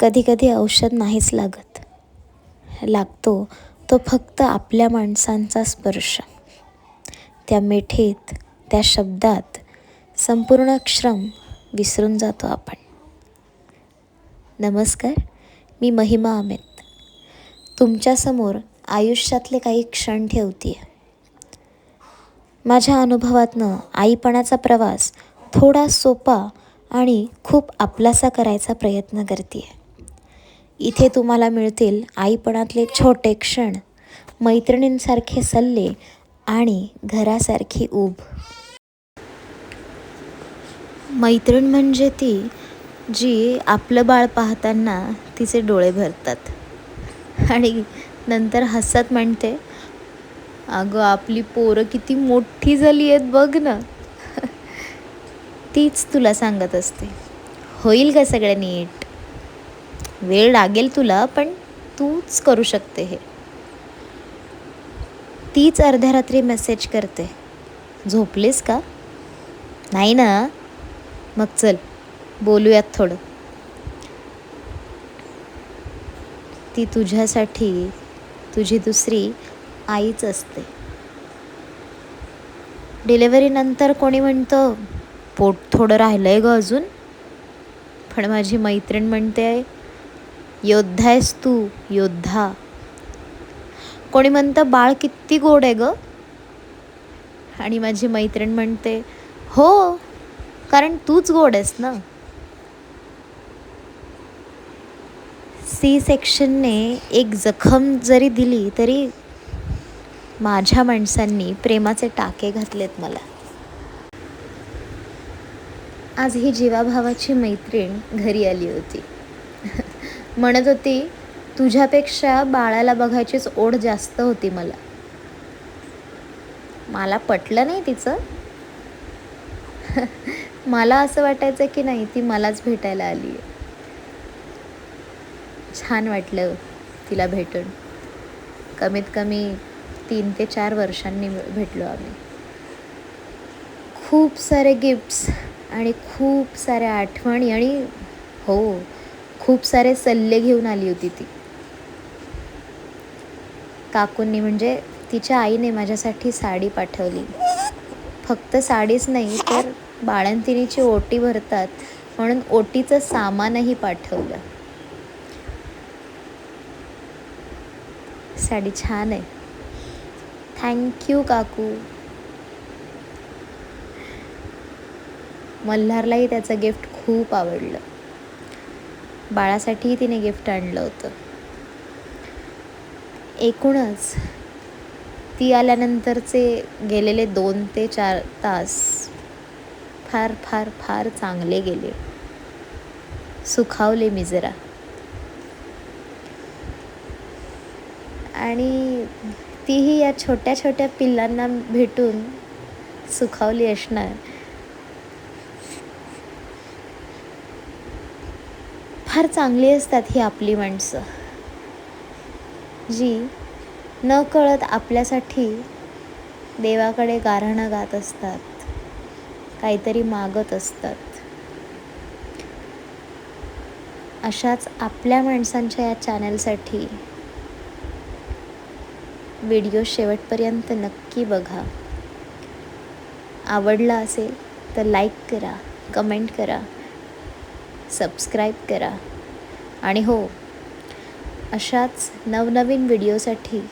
कधीकधी औषध नाहीच लागत. लागतो तो फक्त आपल्या माणसांचा स्पर्श. त्या मिठीत त्या शब्दात संपूर्ण श्रम विसरून जातो आपण. नमस्कार मी महिमा अमित. तुमच्यासमोर आयुष्यातले काही क्षण ठेवते माझ्या अनुभवातनं आईपणाचा प्रवास थोडा सोपा आणि खूप आपलासा करायचा प्रयत्न करते इथे तुम्हाला मिळतील आईपणातले छोटे क्षण मैत्रिणींसारखे सल्ले आणि घरासारखी ऊब. मैत्रीण म्हणजे ती जी आपलं बाळ पाहताना तिचे डोळे भरतात. आणि नंतर हसत म्हणते अगं आपली पोरं किती मोठी झाली आहेत बघ ना. तीच तुला सांगत असते. होईल का सगळं नीट? वेळ लागेल तुला पण तूच करू शकते हे. तीच अर्ध्या रात्री मेसेज करते. झोपलीस का? नाही ना. मग चल बोलूयात थोडं. ती तुझ्यासाठी तुझी दुसरी आईच असते. डिलेवरीनंतर कोणी म्हणतं पोट थोडं राहिलं आहे गं अजून. पण माझी मैत्रीण म्हणते आहे योद्धा आहेस तू योद्धा. कोणी म्हणतं बाळ किती गोड आहे ग. आणि माझी मैत्रीण म्हणते हो कारण तूच गोड आहेस ना. सी सेक्शनने एक जखम जरी दिली तरी माझ्या माणसांनी प्रेमाचे टाके घातलेत मला. आज ही जीवाभावाची मैत्रीण घरी आली होती. म्हणत होती तुझ्यापेक्षा बाळाला बघायचीच ओढ जास्त होती मला. मला पटलं नाही तिचं. मला असं वाटायचं की नाही ती मलाच भेटायला आली आहे छान वाटलं तिला भेटून. कमीत कमी तीन ते चार वर्षांनी भेटलो आम्ही. खूप सारे गिफ्ट्स आणि खूप साऱ्या आठवणी आणि हो खूप सारे सल्ले घेऊन आली होती ती. काकूंनी म्हणजे तिच्या आईने माझ्यासाठी साडी पाठवली. फक्त साडीच नाही तर बाळंतिणीची ओटी भरतात म्हणून ओटीचं सामानही पाठवलं. साडी छान आहे. थँक्यू काकू. मल्हारलाही त्याचं गिफ्ट खूप आवडलं. बाळासाठीही तिने गिफ्ट आणलं होतं. एकूणच ती आल्यानंतरचे गेलेले दोन ते चार तास फार फार फार चांगले गेले. सुखावले मी जरा. आणि तीही या छोट्या छोट्या पिल्लांना भेटून सुखावली असणार. फार चांगली असतात ही आपली माणसं. जी न कळत आपल्यासाठी देवाकडे गारहाणं गात असतात. काहीतरी मागत असतात. अशाच आपल्या माणसांच्या या चॅनलसाठी व्हिडिओ शेवटपर्यंत नक्की बघा. आवडला असेल तर लाईक करा कमेंट करा. सबस्क्राईब करा. आणि हो अशाच नवनवीन व्हिडिओसाठी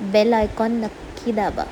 बेल आयकॉन नक्की दाबा.